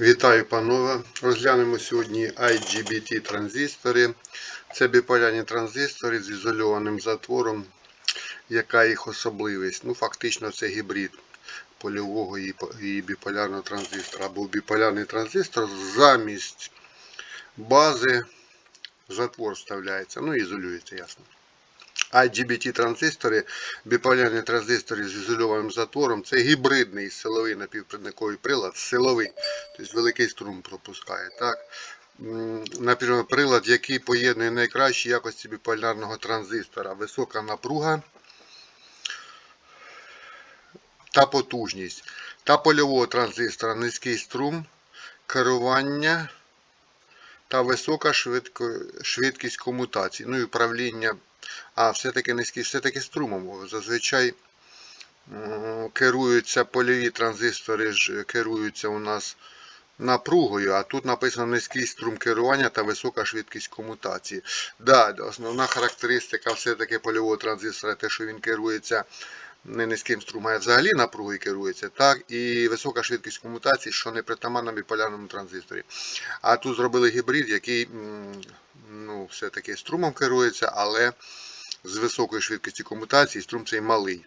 Вітаю, панове! Розглянемо сьогодні IGBT транзистори. Це біполярні транзистори з ізольованим затвором. Яка їх особливість? Ну, фактично, це гібрид польового і біполярного транзистора. Або біполярний транзистор замість бази затвор вставляється. Ну, ізолюється, ясно. IGBT транзистори, біполярні транзистори з ізольованим затвором, це гібридний силовий напівпровідниковий прилад, силовий, тобто великий струм пропускає. Так? Наприклад, прилад, який поєднує найкращі якості біполярного транзистора, висока напруга та потужність. Та польового транзистора низький струм, керування та висока швидко, швидкість комутації. Ну і управління. А, все-таки низький, все-таки струмом. Зазвичай керуються польові транзистори, ж керуються у нас напругою, а тут написано низький струм керування та висока швидкість комутації. Да, основна характеристика все-таки польового транзистора, те, що він керується не низьким струмом, а взагалі напругою керується, так, і висока швидкість комутації, що не притаманна біполярному транзисторі. А тут зробили гібрид, який ну, все-таки струмом керується, але з високою швидкістю комутації струм цей малий.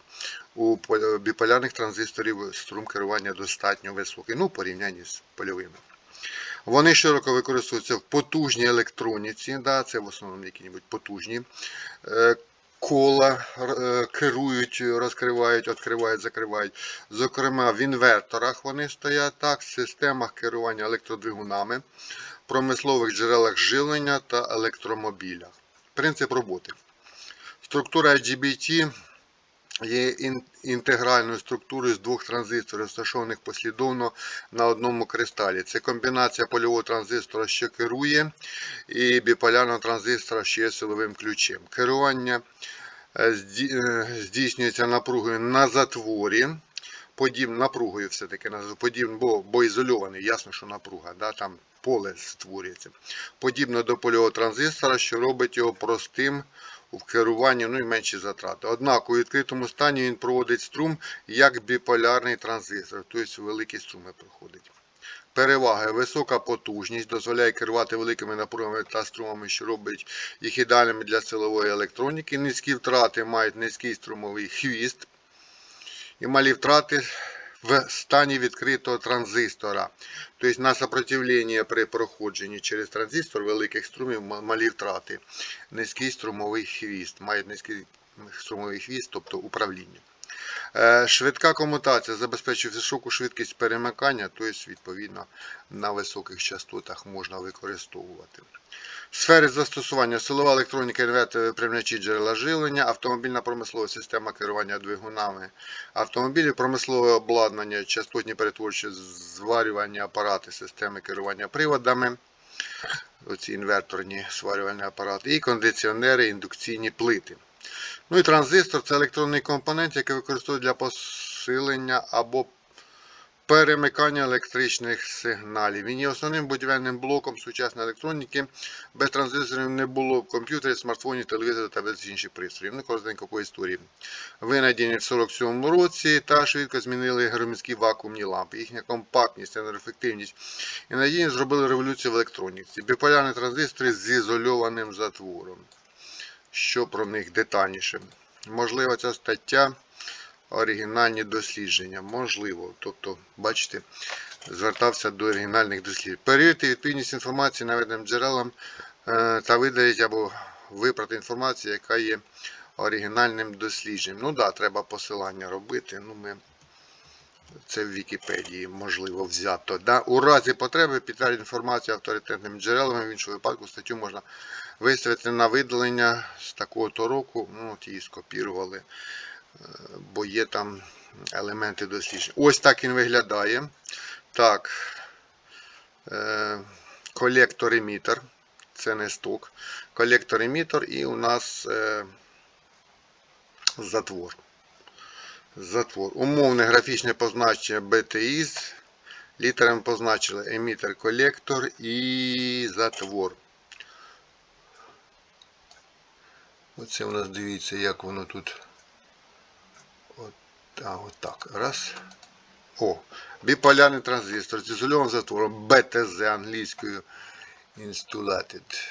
У біполярних транзисторів струм керування достатньо високий, ну, порівнянні з польовими. Вони широко використовуються в потужній електроніці, да, це в основному які-небудь потужні е, кола е, керують, розкривають, відкривають, закривають. Зокрема, в інверторах вони стоять так, в системах керування електродвигунами, промислових джерелах живлення та електромобілях. Принцип роботи. Структура IGBT є інтегральною структурою з двох транзисторів, розташованих послідовно на одному кристалі. Це комбінація польового транзистора, що керує, і біполярного транзистора, що є силовим ключем. Керування е, е, здійснюється напругою на затворі. Подіб, напругою все-таки наз- подіб, бо, бо ізольований, ясно, що напруга, да, там поле створюється. Подібно до польового транзистора, що робить його простим в керуванні, ну і менші затрати. Однак у відкритому стані він проводить струм як біполярний транзистор, тобто великі струми проходить. Переваги. Висока потужність дозволяє керувати великими напругами та струмами, що робить їх ідеальними для силової електроніки. Низькі втрати мають низький струмовий хвіст і малі втрати в стані відкритого транзистора. Тобто на сопротивлення при проходженні через транзистор великих струмів малі втрати. Низький струмовий хвіст. Мають низький струмовий хвіст, тобто управління. Е, Швидка комутація забезпечує високу швидкість перемикання, тобто, відповідно, на високих частотах можна використовувати. Сфери застосування силова електроніка, інвертори, приймачі джерела живлення, автомобільна промислова система керування двигунами, автомобілі, промислове обладнання, частотні перетворчі зварювальні апарати, системи керування приводами, оці інверторні сварювальні апарати, і кондиціонери, індукційні плити. Ну і транзистор це електронний компонент, який використовують для посилення або перемикання електричних сигналів. Він є основним будівельним блоком сучасної електроніки. Без транзисторів не було б комп'ютерів, смартфонів, телевізорів та без інших пристроїв. Ну, коротенько по історії. Винайдені в 47 році та швидко змінили громадські вакуумні лампи. Їхня компактність, енергоефективність і надійність зробили революцію в електроніці. Біполярні транзистори з ізольованим затвором. Що про них детальніше? Можливо, ця стаття оригінальні дослідження. Можливо. Тобто, бачите, звертався до оригінальних досліджень. Перевірте відповідність інформації наведеним джерелам е, та видаліть або виправити інформацію, яка є оригінальним дослідженням. Ну так, да, треба посилання робити. Ну, ми... Це в Вікіпедії можливо взято. Да? У разі потреби підтвердити інформацію авторитетними джерелами, в іншому випадку статтю можна виставити на видалення з такого-то року. Ну, от її скопірували, е, бо є там елементи досліджень. Ось так він виглядає. Так. Е, колектор емітер. Це не сток. Колектор емітер і у нас е, затвор. Затвор. Умовне графічне позначення BTIS. Літерами позначили емітер колектор і затвор. Оце у нас дивіться, як воно тут. От, а, от так. Раз. О, біполярний транзистор з ізольованим затвором БТЗ англійською Insulated.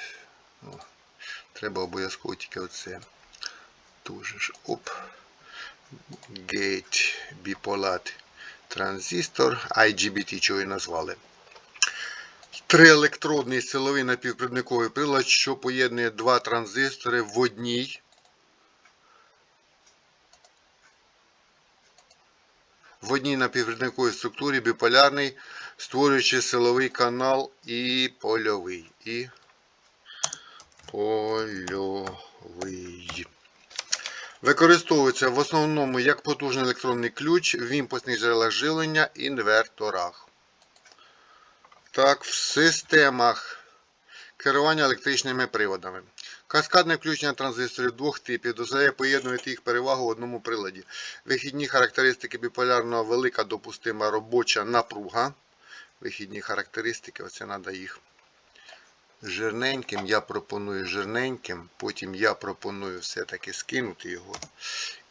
О, треба обов'язково тільки оце. Дуже ж. Оп. Gate Bipolar транзистор. IGBT, чого і назвали. Триелектродний силовий напівпровідниковий прилад, що поєднує два транзистори в одній. В одній напівпровідниковій структурі біполярний, створюючи силовий канал і польовий. І польовий. Використовується в основному як потужний електронний ключ в імпульсних джерелах жилення інверторах. Так, в системах керування електричними приводами. Каскадне включення транзисторів двох типів дозволяє поєднувати їх перевагу в одному приладі. Вихідні характеристики біполярного велика допустима робоча напруга. Вихідні характеристики, оце треба їх жирненьким. Я пропоную жирненьким, потім я пропоную все-таки скинути його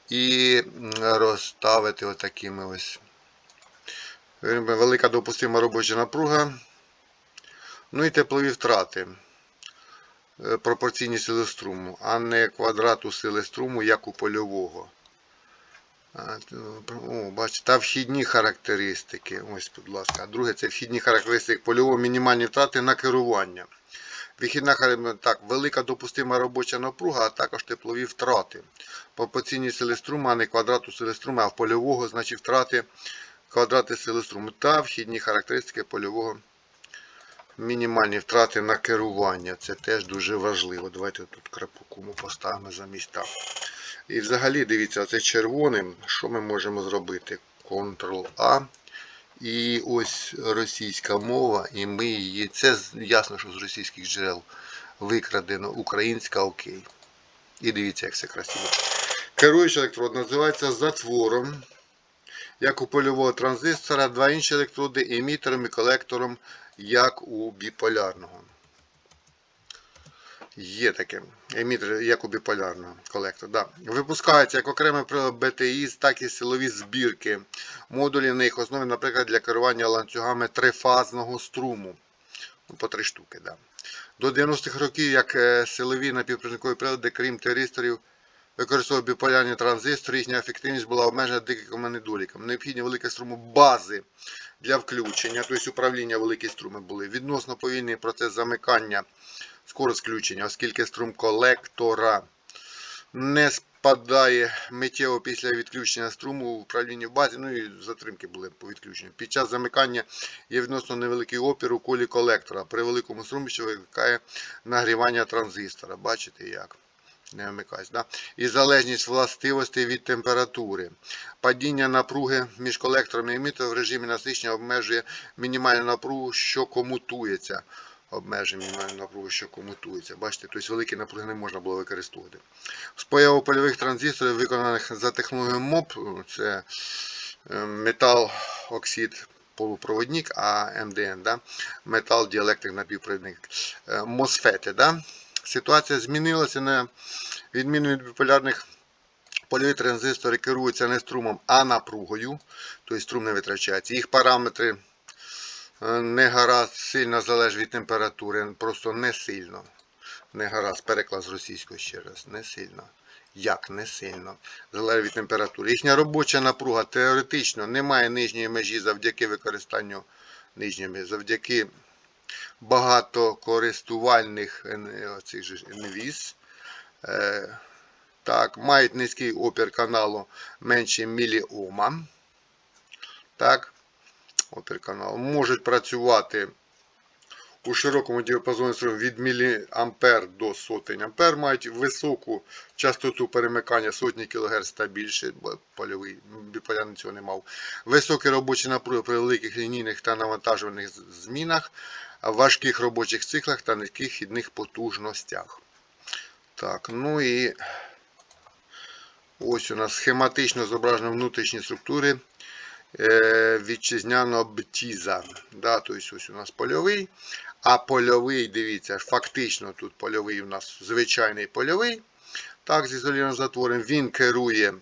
і розставити отакими ось. Велика допустима робоча напруга. Ну і теплові втрати. Е, Пропорційні сили струму, а не квадрату сили струму, як у польового. О, бачите, та вхідні характеристики. Ось, будь ласка. Друге це вхідні характеристики польового мінімальні втрати на керування. Вихідна так, велика допустима робоча напруга, а також теплові втрати. Пропорційні сили струму, а не квадрату сили струму, а в польового, значить втрати квадрати сили струму та вхідні характеристики польового. Мінімальні втрати на керування. Це теж дуже важливо. Давайте тут крапку кому поставимо замість так. І взагалі, дивіться, це червоним. Що ми можемо зробити? Ctrl-A. І ось російська мова, і ми її. Це ясно, що з російських джерел викрадено. Українська окей. І дивіться, як все красиво. Керуючий електрод називається затвором. Як у польового транзистора, два інші електроди емітером і колектором, як у біполярного. Є таке. Емітер, як у біполярного колектор. Да. Випускається як прилад BTI, так і силові збірки. Модулі на їх основі, наприклад, для керування ланцюгами трифазного струму. Ну, По три штуки. Да. До 90-х років, як е, силові напівпровідникові прилади, крім теристорів, використовував біполярні транзистори, їхня ефективність була обмежена декількома недоліками. Необхідні великі струму бази для включення, тобто управління великі струми були. Відносно повільний процес замикання, скорость включення, оскільки струм колектора не спадає миттєво після відключення струму в управлінні в базі, ну і затримки були по відключенню. Під час замикання є відносно невеликий опір у колі колектора. При великому струмі, що викликає нагрівання транзистора. Бачите як? Не вмикається, да? І залежність властивостей від температури. Падіння напруги між колектором і емітером в режимі насичення обмежує мінімальну напругу, що комутується. Обмежує мінімальну напругу, що комутується. Бачите, тобто великі напруги не можна було використовувати. З появою польових транзисторів, виконаних за технологією МОП, це е, метал оксид полупроводник, а МДН, да? метал діелектрик напівпровідник. Е, Мосфети, да? Ситуація змінилася на відміну від біполярних польові транзистори керуються не струмом, а напругою. Тобто струм не витрачається. Їх параметри е, не гаразд сильно залежать від температури, просто не сильно. Не гаразд, переклад з російської ще раз, не сильно. Як не сильно? Залежить від температури. Їхня робоча напруга теоретично не має нижньої межі завдяки використанню нижньої завдяки багатокористувальних е, оцих же NVIS. Е, так, мають низький опір каналу менше міліома. Так, опір каналу. Можуть працювати у широкому діапазоні від міліампер до сотень ампер. Мають високу частоту перемикання сотні кГц та більше, бо польовий біполярний цього не мав. Високі робочі напруги при великих лінійних та навантажувальних змінах, важких робочих циклах та низьких хідних потужностях. Так, ну і ось у нас схематично зображено внутрішні структури е, вітчизняного бтіза. Да, тобто ось у нас польовий, а польовий, дивіться, фактично тут польовий у нас звичайний польовий. Так, з ізолірованим затвором він керує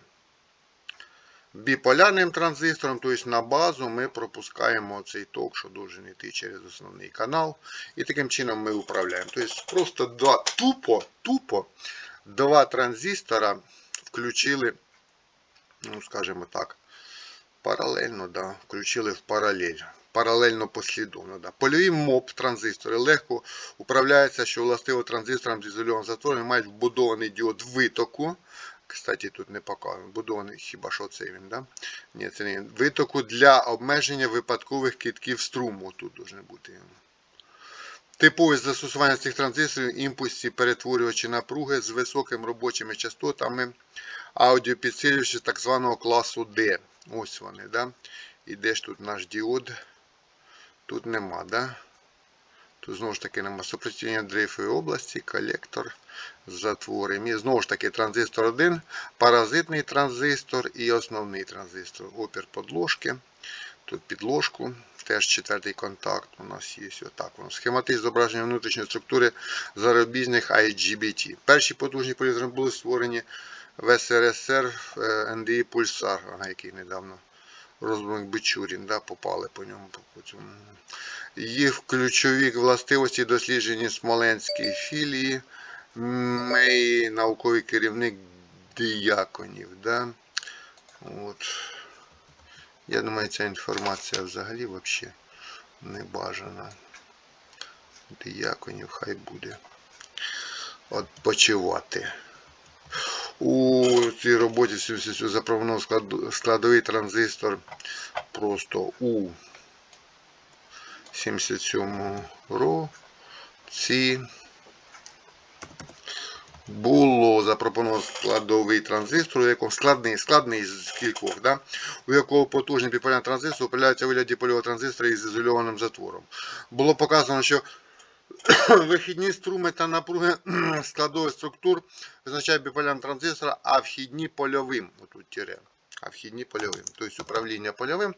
Біполярним транзистором, тобто на базу ми пропускаємо цей ток, що должен йти через основний канал. І таким чином ми управляємо. Тобто просто два, тупо, тупо два транзистора включили, ну скажімо так, паралельно, да, включили в паралель. Паралельно послідовно. Да. Польові МОП транзистори легко управляються, що властиво транзисторам з ізольованим затвором мають вбудований діод витоку. Кстати, тут не показано. Вбудований хіба що це він, да? Ні, це не він. Витоку для обмеження випадкових китків струму. Тут должны бути. Типове застосування цих транзисторів імпульсі перетворювачі напруги з високими робочими частотами аудіопідсилювачі так званого класу D. Ось вони, да? І де ж тут наш діод? Тут нема, да? Тут знову ж таки нема сопротивлення дрейфової області, колектор, затвори. І знову ж таки транзистор 1, паразитний транзистор і основний транзистор. Опір подложки. Тут підложку, теж четвертий контакт у нас є. Отак воно. Схематичне зображення внутрішньої структури зарубіжних IGBT. Перші потужні полізори були створені в СРСР е, NDI Pulsar, який недавно розбив Бичурін, да, попали по ньому. По. Їх ключові властивості досліджені Смоленській філії, Мей, науковий керівник Діяконів. Да? От. Я думаю, ця інформація взагалі вообще не бажана. Діяконів хай буде. От почивати. У цій роботі всю заправно складовий транзистор просто у 77 році було запропоновано складовий транзистор, у якому складний, складний з кількох, да? у якого потужний біполярний транзистор управляється у вигляді польового транзистора із ізольованим затвором. Було показано, що вихідні струми та напруги складових структур визначають біполярний транзистора, а вхідні польовим. Отут тире. А вхідні польовим. Тобто управління польовим,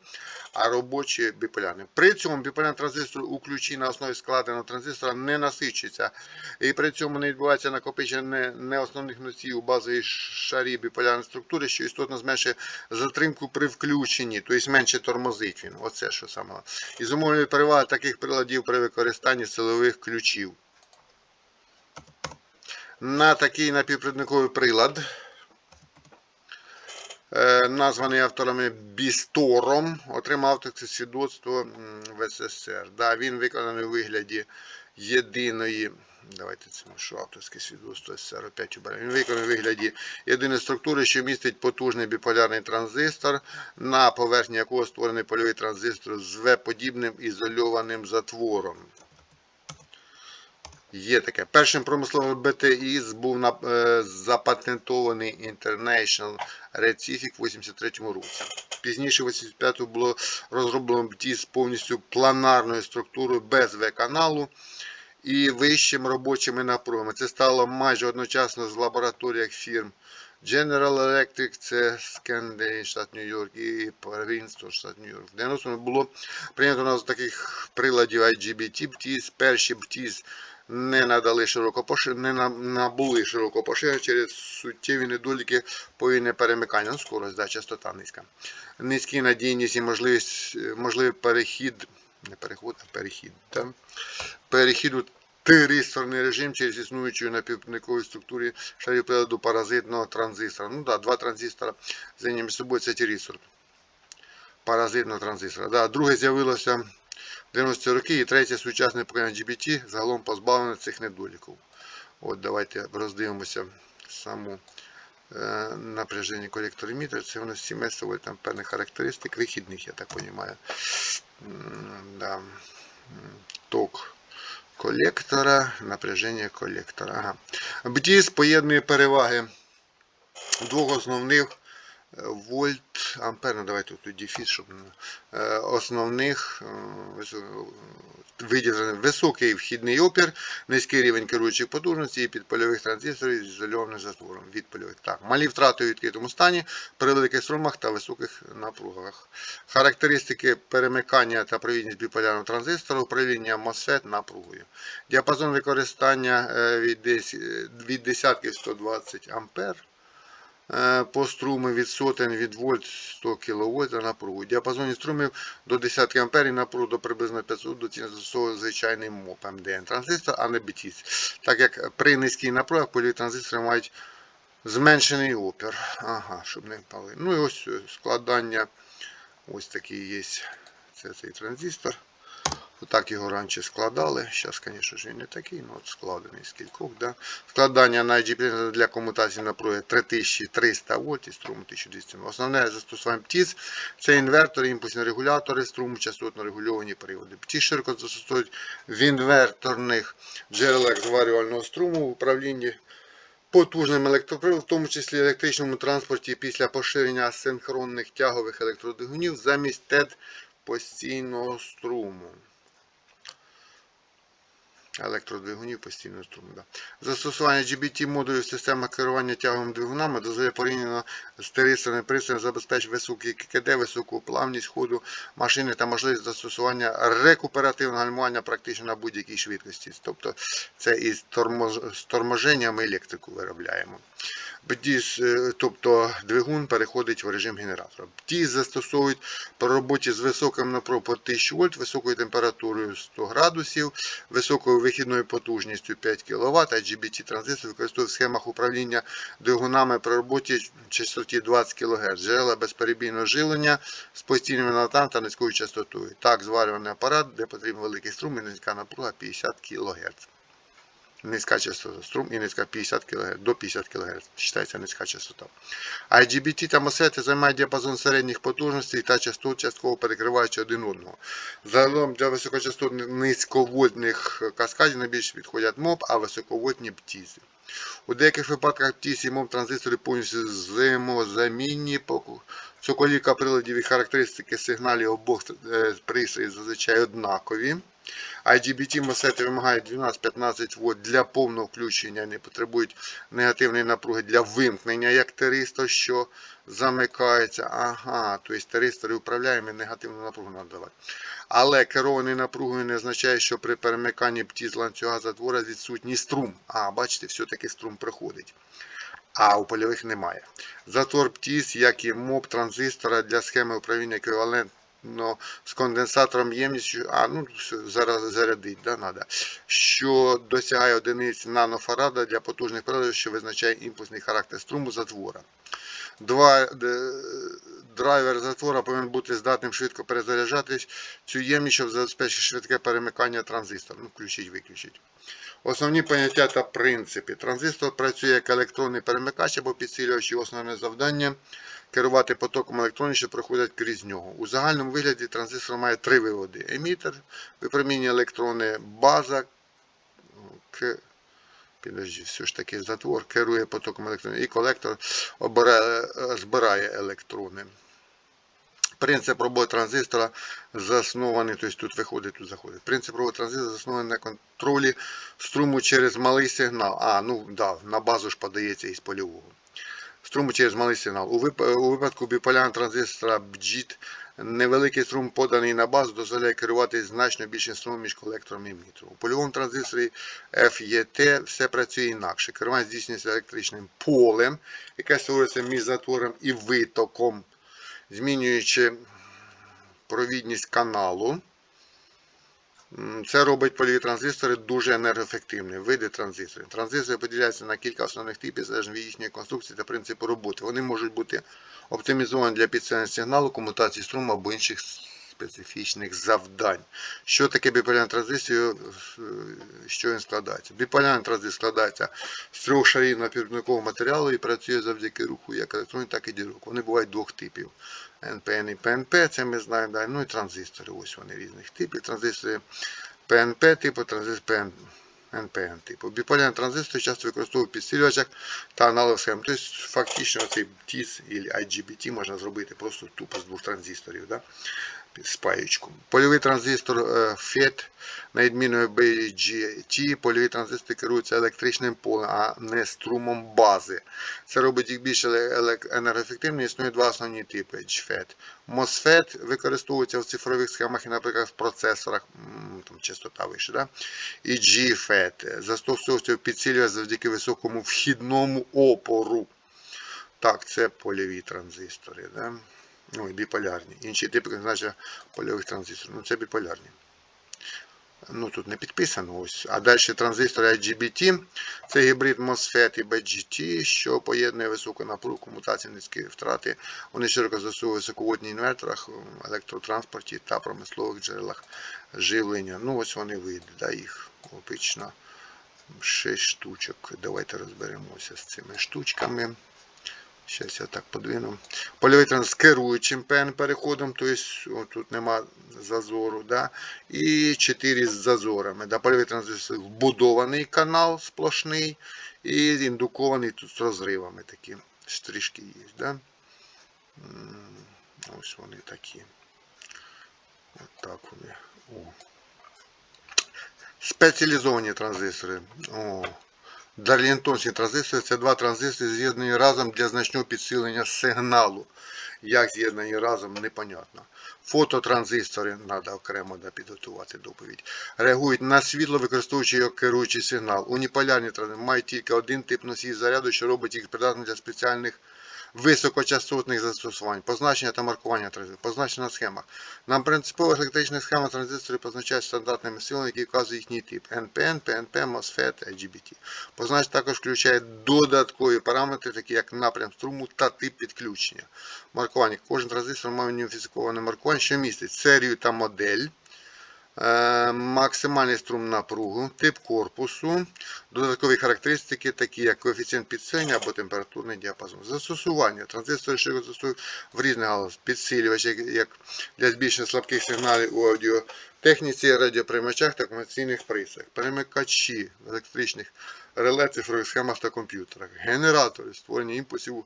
а робочі біполярним. При цьому біполярний транзистор у ключі на основі складеного транзистора не насичується. І при цьому не відбувається накопичення неосновних носіїв у базовій шарі біполярної структури, що істотно зменшує затримку при включенні, тобто менше тормозить він. Оце що саме. І зумовлює переваги таких приладів при використанні силових ключів. На такий напівпровідниковий прилад. Е, названий авторами Бістором, отримав авторське свідоцтво в СССР. Да, Він виконаний у вигляді єдиної. Давайте це що авторське свідоцтво СССР опять уберемо. Він виконаний у вигляді єдиної структури, що містить потужний біполярний транзистор, на поверхні якого створений польовий транзистор з В-подібним ізольованим затвором. Є таке. Першим промисловим БТІС був е, запатентований International Recific в 83-му році. Пізніше, в 85-му було розроблено БТІС повністю планарною структурою без В-каналу і вищими робочими напругами. Це стало майже одночасно з лабораторіях фірм General Electric, це Scandinavian, штат Нью-Йорк і Princeton, штат Нью-Йорк. В 90-му було прийнято на таких приладів IGBT БТІС, перші БТІС не надали широко не набули широко поширення через суттєві недоліки повільне перемикання. Ну, скорость, да, частота низька. Низькі надійність і можливість, можливий перехід, не переход, а перехід. Да? Перехід тристорний режим через існуючу напівниковій структурі шарів приладу паразитного транзистора. Ну да, два транзистора зайняті між собою це тиристор. Паразитного транзистора. Да, Друге з'явилося. 90 роки і третє сучасне покоління GBT загалом позбавлене цих недоліків. От Давайте роздивимося саму е, напряження колектор емітер. Це воно сімейство там певних характеристик, вихідних, я так розумію. Да. Ток колектора, напряження колектора. Ага. BTS поєднує переваги двох основних вольт, ампер, ну давайте тут дефіс, щоб е, основних е, високий вхідний опір, низький рівень керуючих потужностей і підпольових транзисторів з ізольованим затвором від польових. Так, малі втрати у відкритому стані при великих струмах та високих напругах. Характеристики перемикання та провідність біполярного транзистора, управління MOSFET напругою. Діапазон використання е, від десятків 120 ампер по струму від сотень від вольт 100 кВт за напругу. Діапазоні струмів до 10 А напругу до приблизно 500 до звичайний МОП МДН транзистор, а не BTS. Так як при низькій напругах польові транзистори мають зменшений опір. Ага, щоб не впали. Ну і ось е, складання. Ось такий є. Це цей транзистор. Отак його раніше складали. Зараз, звісно ж, він не такий, але от складений з кількох. Да? Складання на IGP для комутації напруги 3300 вольт і струму 1200 Вт. Основне застосування ПТІС це інвертори, імпульсні регулятори, струму частотно регульовані приводи. ПТІС широко застосовують в інверторних джерелах зварювального струму в управлінні потужним електроприводом, в тому числі електричному транспорті після поширення асинхронних тягових електродвигунів замість ТЕД постійного струму. Електродвигунів постійного струму. Да. Застосування GBT модулів системи керування тяговими двигунами дозволяє порівняно з тиристами пристроєм забезпечити високий ККД, високу плавність ходу машини та можливість застосування рекуперативного гальмування практично на будь-якій швидкості. Тобто це із з торможенням електрику виробляємо. БДІС, е, тобто двигун переходить в режим генератора. БДІС застосовують при роботі з високим напругом 1000 вольт, високою температурою 100 градусів, високою вихідною потужністю 5 кВт, а GBT транзистор використовують в схемах управління двигунами при роботі частоті 20 кГц, джерела безперебійного живлення з постійними натами та низькою частотою. Так, зварюваний апарат, де потрібен великий струм і низька напруга 50 кГц. Низька частота струм і низька 50 кГц, до 50 кГц. Вважається низька частота. IGBT та MOSFET займають діапазон середніх потужностей та частот, частково перекриваючи один одного. Загалом для високочастотних низьковольтних каскадів найбільше підходять МОП, а високовольтні птізи. У деяких випадках птіз і МОП транзистори повністю зимозамінні. Соколівка приладів і характеристики сигналів обох е, пристроїв зазвичай однакові. IGBT MOSFET вимагають 12-15 вольт для повного включення, не потребують негативної напруги для вимкнення, як теристор, що замикається. Ага, тобто теристори управляємо і негативну напругу надавати. Але керований напругою не означає, що при перемиканні птіз ланцюга затвора відсутній струм. А, бачите, все-таки струм приходить. А у польових немає. Затвор птіз, як і МОП транзистора для схеми управління еквівалентно з конденсатором ємністю, а ну зараз зарядить, да, надо, що досягає одиниць нанофарада для потужних приладів, що визначає імпульсний характер струму затвора. Два, драйвер затвора повинен бути здатним швидко перезаряджати цю ємність, щоб забезпечити швидке перемикання транзистора. Ну, включіть, виключіть. Основні поняття та принципи. Транзистор працює як електронний перемикач або підсилювач, його основне завдання керувати потоком електронів, що проходять крізь нього. У загальному вигляді транзистор має три виводи: емітер, випромінює електрони, база. К... Підожди, все ж таки затвор, керує потоком електронів і колектор обирає, збирає електрони. Принцип роботи транзистора заснований, тобто тут виходить, тут заходить. Принцип роботи транзистора заснований на контролі струму через малий сигнал. А, ну да, на базу ж подається із польового. Струму через малий сигнал. У випадку біполярного транзистора BJT невеликий струм поданий на базу дозволяє керувати значно більшим струмом між колектором і емітером. У польовому транзисторі FET все працює інакше. Керування здійснюється електричним полем, яке створюється між затвором і витоком змінюючи провідність каналу. Це робить польові транзистори дуже енергоефективними. Види транзисторів. Транзистори поділяються на кілька основних типів, залежно від їхньої конструкції та принципу роботи. Вони можуть бути оптимізовані для підсилення сигналу, комутації струму або інших специфічних завдань. Що таке біполярний транзистор, що він складається? Біполярний транзистор складається з трьох шарів напівпровідникового матеріалу і працює завдяки руху як електронів, так і дірок. Вони бувають двох типів. НПН і ПНП, це ми знаємо. Далі. Ну і транзистори. Ось вони різних типів. Транзистори ПНП типу, транзистор ПНП. НПН типу. Біполярний транзистор часто використовують в підсилювачах та аналог схем. Тобто, фактично, цей TIS і IGBT можна зробити просто тупо з двох транзисторів. Да? Спаєчку. Польовий транзистор FET, на відміну BGT, польові транзистори керуються електричним полем, а не струмом бази. Це робить їх більш енергоефективними. Існує два основні типи GFET. MOSFET використовується в цифрових схемах і, наприклад, в процесорах, там частота вище, да? і GFET. Застосовується в підсилювання завдяки високому вхідному опору. Так, це польові транзистори. Да? Ну, і біполярні. Інші типи, значить, польових транзисторів. Ну, це біполярні. Ну, тут не підписано ось. А далі транзистори IGBT. Це гібрид MOSFET і BGT, що поєднує високу напругу, комутації низькі втрати. Вони широко застосовують в високовольтних інверторах, електротранспорті та промислових джерелах живлення. Ну, ось вони види, да, їх обично 6 штучок. Давайте розберемося з цими штучками. Зараз я так подвину. Польовий з керуючим пен переходом, тобто тут нема зазору. Да? І 4 з зазорами. Да? Польовий транзистор вбудований канал сплошний і індукований тут з розривами такі стрижки є. Да? Ось вони такі. От так вони. О. Спеціалізовані транзистори. О. Дарлінтонські транзистори це два транзистори з'єднані разом для значного підсилення сигналу. Як з'єднані разом, непонятно. Фототранзистори, треба окремо да, підготувати доповідь. Реагують на світло, використовуючи його керуючий сигнал. Уніполярні транзистори мають тільки один тип носій заряду, що робить їх придатним для спеціальних високочастотних застосувань. Позначення та маркування транзисторів. Позначення на схемах. Нам принципово електрична схема транзисторів позначають стандартними силами, які вказують їхній тип NPN, PNP, MOSFET, IGBT. Позначення також включає додаткові параметри, такі як напрям струму та тип підключення. Маркування. Кожен транзистор має уніфіковане маркування, що містить серію та модель. Е, Максимальний струм напругу, тип корпусу, додаткові характеристики, такі як коефіцієнт підсилення або температурний діапазон. Застосування. Транзистори широко застосують в різних галузях. Підсилювач, як- для збільшення слабких сигналів у аудіотехніці, радіоприймачах та комерційних пристроях. Перемикачі електричних реле, цифрових схемах та комп'ютерах. Генератори, створення імпульсів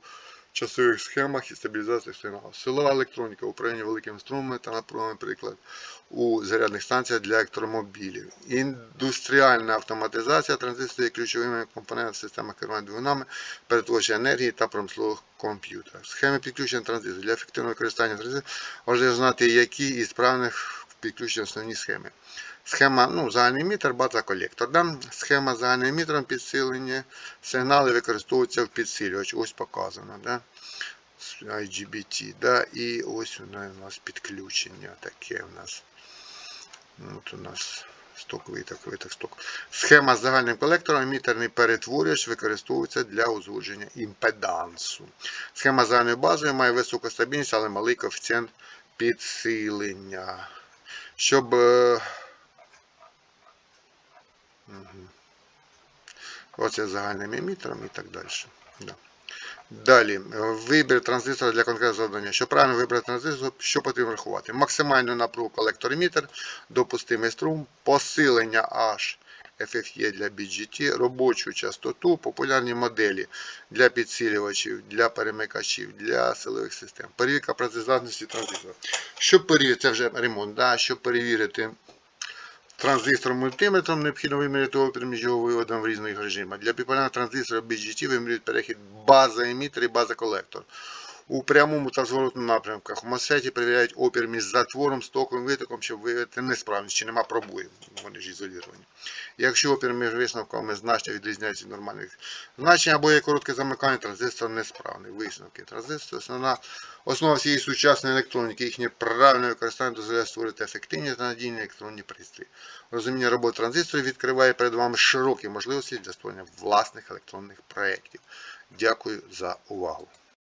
часових схемах і стабілізації сигналу. Силова електроніка, управління великими струмами та напругами, приклад у зарядних станціях для електромобілів. Індустріальна автоматизація транзисторів є ключовими компонентами системи керування двигунами, перетворення енергії та промислових комп'ютерах. Схеми підключення транзисторів. Для ефективного використання транзисторів важливо знати, які із справних підключення основні схеми. Схема, ну, загальний емітер, бата-колектор. Да? Схема загальним емітером підсилення. Сигнали використовуються в підсилювач. Ось показано. Да? IGBT. Да? І ось воно у нас підключення таке у нас. От у нас стоковий такий так сток. Схема з загальним колектором емітерний перетворювач використовується для узгодження імпедансу. Схема з загальною базою має високу стабільність, але малий коефіцієнт підсилення. Щоб. Оце загальним емітером і так далі. Да. Далі, вибір транзистора для конкретного завдання. Щоб правильно вибрати транзистор, що потрібно врахувати? Максимальну напругу колектор-емітер, допустимий струм, посилення H FFE для BGT, робочу частоту, популярні моделі для підсилювачів, для перемикачів, для силових систем. Перевірка працездатності транзистора. Щоб перевірити, це вже ремонт, да? щоб перевірити Транзистор мультиметром необхідно виміряти опір між його виводом в різних режимах. Для біполярного транзистора BGT вимірюють перехід база емітер і база колектор. У прямому та зворотному напрямках у MOSFET перевіряють опір між затвором, стоковим витоком, щоб виявити несправність, чи нема пробоїв. Вони ж ізоліровані. Якщо опір між висновками значно відрізняється від нормальних значень або є коротке замикання, транзистор несправний. Висновки. Транзистор основна основа всієї сучасної електроніки. Їхнє правильне використання дозволяє створити ефективні та надійні електронні пристрої. Розуміння роботи транзисторів відкриває перед вами широкі можливості для створення власних електронних проєктів. Дякую за увагу.